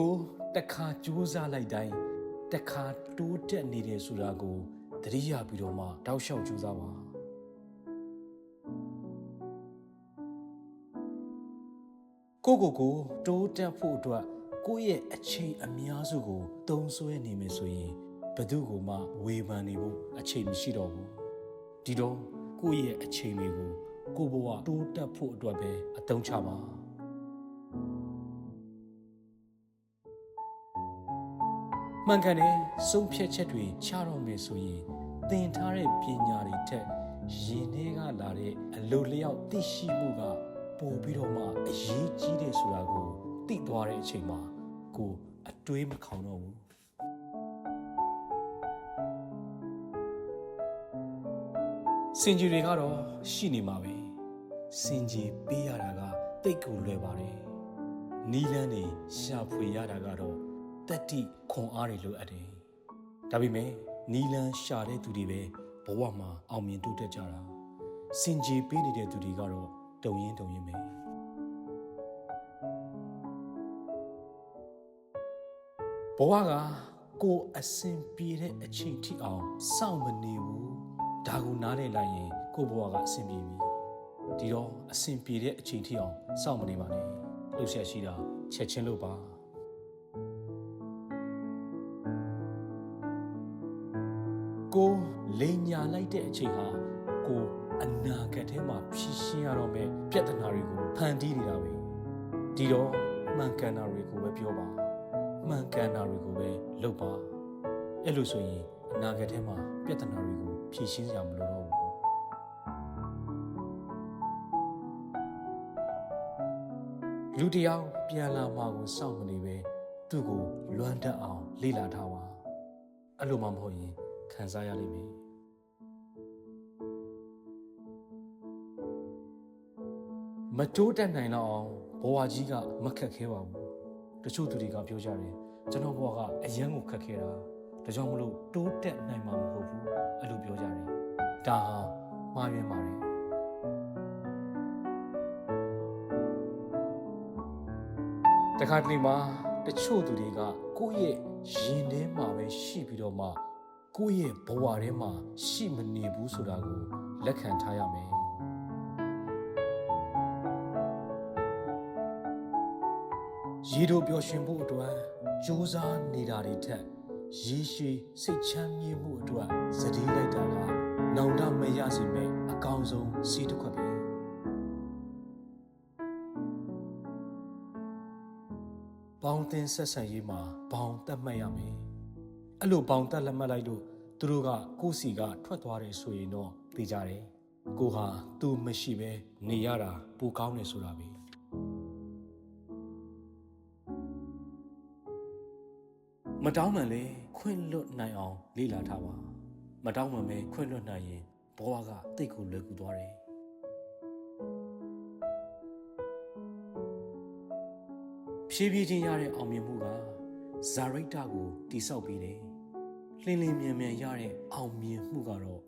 ကိုတစ်ခါကြိုးစားလိုက်တိုင်းတစ်ခါတိုးတက်နေတယ်ဆိုတာကိုသတိရပြီးတော့မှတောက်လျှောက်ကြိုးစားပါကိုကိုကိုတိုးတက်ဖို့အတွက်ကိုယ့်ရဲ့အချိန်အများစုကိုတုံးဆွဲနေမယ်ဆိုရင်ဘယ်သူ့ကိုမှဝေဖန်နေဖို့အချိန်မရှိတော့ဘူးဒီတော့ကိုယ့်ရဲ့အချိန်တွေကိုကိုယ့်ဘဝတိုးတက်ဖို့အတွက်ပဲအသုံးချပါ မှန်ကန်တဲ့ဆုံးဖြတ်ချက်တွေချတော့မယ်ဆိုရင်သင်ထားတဲ့ပညာတွေထက်ရင်ထဲကလာတဲ့အလိုလျောက်သိရှိမှုကပိုပြီးတော့မှအရေးကြီးတယ်ဆိုတာကိုသိသွားတဲ့အချိန်မှာကိုအတွေးမခေါင်တော့ဘူးစင်ကြီးတွေကတော့ရှိနေမှာပဲစင်ကြီးပေးရတာကတိတ်ကိုလွယ်ပါတယ်နီလန်းနေရှာဖွေရတာကတော့ တက်တိခွန်အားတွေလိုအပ်တယ်ဒါပေမဲ့နီလန်းရှာတဲ့သူတွေပဲဘဝမှာအောင်မြင်တိုးတက်ကြတာစင်ကြီးပေးနေတဲ့သူတွေကတော့တုံရင်တုံရင်ပဲဘဝကကိုယ်အစဉ်ပြေတဲ့အချိန်ထိအောင်စောင့်မနေဘူးဒါကိုနားလည်လိုက်ရင်ကိုယ့်ဘဝကအစဉ်ပြေပြီဒီတော့အစဉ်ပြေတဲ့အချိန်ထိအောင်စောင့်မနေပါနဲ့လှုပ်ရှားရှိတာချက်ချင်းလုပ်ပါ ကိုလိန်ညာလိုက်တဲ့အချိန်ဟာကိုအနာဂတ်ထဲမှာဖြည့်ရှင်းရတော့မယ့်ပြဿနာတွေကိုဖန်တီးနေတာပဲဒီတော့မှန်ကန်တာတွေကိုပဲပြောပါမှန်ကန်တာတွေကိုပဲလုပ်ပါအဲ့လိုဆိုရင်အနာဂတ်ထဲမှာပြဿနာတွေကိုဖြည့်ရှင်းရမလို့တော့ဘူးလူတစ်ယောက်ပြန်လာမှကိုစောင့်မနေပဲသူ့ကိုလွမ်းတတ်အောင်လေ့လာထားပါအဲ့လိုမှမဟုတ်ရင် ခံစားရလိမ့်မယ်မတိုးတက်နိုင်တော့အောင်ဘဝကြီးကမခက်ခဲပါဘူးတချို့သူတွေကပြောကြတယ်ကျွန်တော်ဘဝကအရန်ကိုခက်ခဲတာဒါကြောင့်မလို့တိုးတက်နိုင်မှာမဟုတ်ဘူးအဲ့လိုပြောကြတယ်ဒါဟာမှားယွင်းပါတယ်တခါတလေမှာတချို့သူတွေကကိုယ့်ရဲ့ရင်ထဲမှာပဲရှိပြီးတော့မှ ကိုယ့်ရဲ့ဘဝထဲမှာရှိမနေဘူးဆိုတာကိုလက်ခံထားရမယ်ရေတို့ပျော်ရွှင်ဖို့အတွက်စူးစမ်းနေတာတွေထက်ရေရှည်စိတ်ချမ်းမြေ့မှုအတွက်စတိလိုက်တာကနောင်တမရစေမဲ့အကောင်းဆုံးစီးတစ်ခွက်ပဲပေါင်းတင်ဆက်ဆံရေးမှာဘောင်တက်မှတ်ရမယ် အဲ့လိုဘောင်တက်လက်မှတ်လိုက်လို့သူတို့ကကိုယ့်စီကထွက်သွားတယ်ဆိုရင်တော့သိကြတယ်ကိုဟာသူမရှိပဲနေရတာပိုကောင်းတယ်ဆိုတာပဲမတောင်းမှန်လေခွင့်လွတ်နိုင်အောင်လေ့လာထားပါမတောင်းမှန်ပဲခွင့်လွတ်နိုင်ရင်ဘဝကတိတ်ကိုလွယ်ကူသွားတယ်ဖြည်းဖြည်းချင်းရတဲ့အောင်မြင်မှုကဇာရိတ္တကိုတိဆောက်ပြီးတယ် လင်းလင်းမြန်မြန်ရတဲ့အောင်မြင်မှုကတော့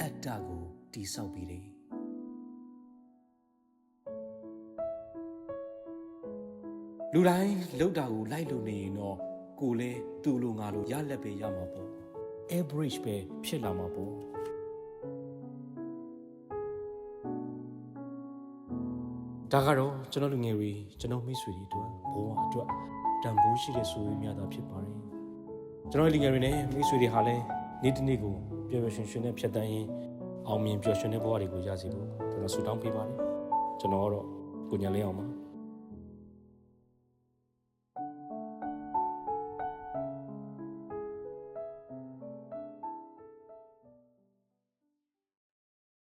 အတ္တကိုတိဆောက်ပြီးတယ်လူတိုင်းလှုပ်တာကိုလိုက်လို့နေရင်တော့ကိုယ်လဲသူ့လိုငါလိုရလက်ပဲရမှာပေါ့ average ပဲဖြစ်လာမှာပေါ့ဒါကတော့ကျွန်တော်လူငယ်တွေကျွန်တော်မိတ်ဆွေတွေအတွက်ဘဝအတွက်တန်ဖိုးရှိတဲ့ဆိုရများတာဖြစ်ပါတယ် ကျွန်တော်လူငယ်တွေနဲ့မိတ်ဆွေတွေဟာလည်းနေ့တစ်နေ့ကိုပျော်ပျော်ရွှင်ရွှင်နဲ့ဖြတ်တန်းရင်းအောင်မြင်ပျော်ရွှင်တဲ့ဘဝတွေကိုရစီဖို့ကျွန်တော်ဆုတောင်းပေးပါတယ်ကျွန်တော်ကတော့ကိုညာလင်းအောင်ပါ